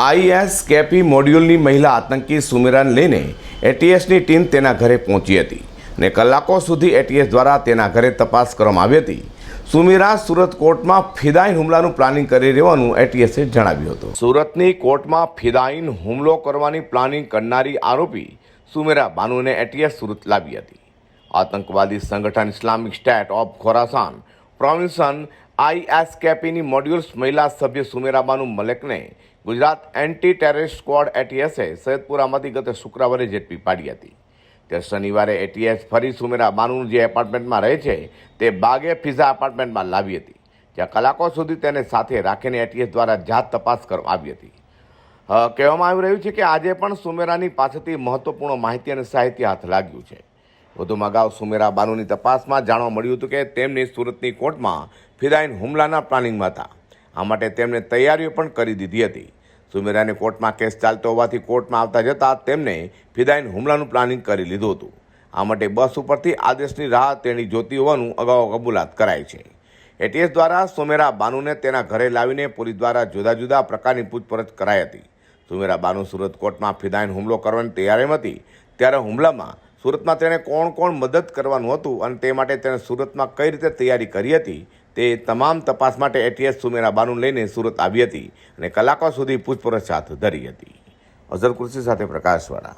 IAS KP મોડ્યુલની મહિલા આતંકી સુમેરાને લઈને એટીએસની ટીમ તેના ઘરે પહોંચી હતી અને કલાકો સુધી એટીએસ દ્વારા તેના ઘરે તપાસ કરવામાં આવી હતી. સુમીરા સુરત કોર્ટમાં ફિદાઈન હુમલાનું પ્લાનિંગ કરી રહેવાનું એટીએસે જણાવ્યું હતું. સુરતની કોર્ટમાં ફિદાઈન હુમલો કરવાની પ્લાનિંગ કરનારી આરોપી સુમેરા બાનુને એટીએસ સુરત લાવી હતી. આતંકવાદી સંગઠન Islamic State of Khorasan province આઈએસકેપીની modules મહિલા સભ્ય સુમેરાબાનુ મલેકને ગુજરાત એન્ટી ટેરરિસ્ટ સ્ક્વોડ એટીએસે સૈયદપુરામાંથી ગત શુક્રવારે ઝડપી પાડી હતી. તે શનિવારે એટીએસ ફરી સુમેરા બાનુનું જે એપાર્ટમેન્ટમાં રહે છે, તે બાગે ફિઝા એપાર્ટમેન્ટમાં લાવી હતી. જ્યાં કલાકો સુધી તેને સાથે રાખીને એટીએસ દ્વારા જાત તપાસ કરવામાં આવી હતી. કહેવામાં આવી રહ્યું છે કે આજે પણ સુમેરાની પાસેથી મહત્વપૂર્ણ માહિતી અને સાહિત્ય હાથ લાગ્યું છે. વધુમાં અગાઉ સુમેરા બાનુની તપાસમાં જાણવા મળ્યું હતું કે તેમની સુરતની કોર્ટમાં ફિદાઈન હુમલાના પ્લાનિંગમાં હતા. આ માટે તેમણે તૈયારીઓ પણ કરી દીધી હતી. સુમેરાને કોર્ટમાં કેસ ચાલતો હોવાથી કોર્ટમાં આવતા જતાં તેમને ફિદાઈન હુમલાનું પ્લાનિંગ કરી લીધું હતું. આ માટે બસ ઉપરથી આદેશની રાહ તેણી જોતી હોવાનું અગાઉ કબૂલાત કરાઈ છે. એટીએસ દ્વારા સુમેરા બાનુને તેના ઘરે લાવીને પોલીસ દ્વારા જુદા જુદા પ્રકારની પૂછપરછ કરાઈ હતી. સુમેરા બાનુ સુરત કોર્ટમાં ફિદાઈન હુમલો કરવાની તૈયારીમાં હતી. ત્યારે હુમલામાં સુરતમાં તેણે કોણ કોણ મદદ કરવાનું હતું અને તે માટે તેણે સુરતમાં કઈ રીતે તૈયારી કરી હતી તે તમામ તપાસ માટે એટીએસ સુમેરા બાનુ લઈને સુરત આવી હતી અને કલાકો સુધી પૂછપરછ હાથ ધરી હતી. અઝર કુર્સી સાથે પ્રકાશવાળા.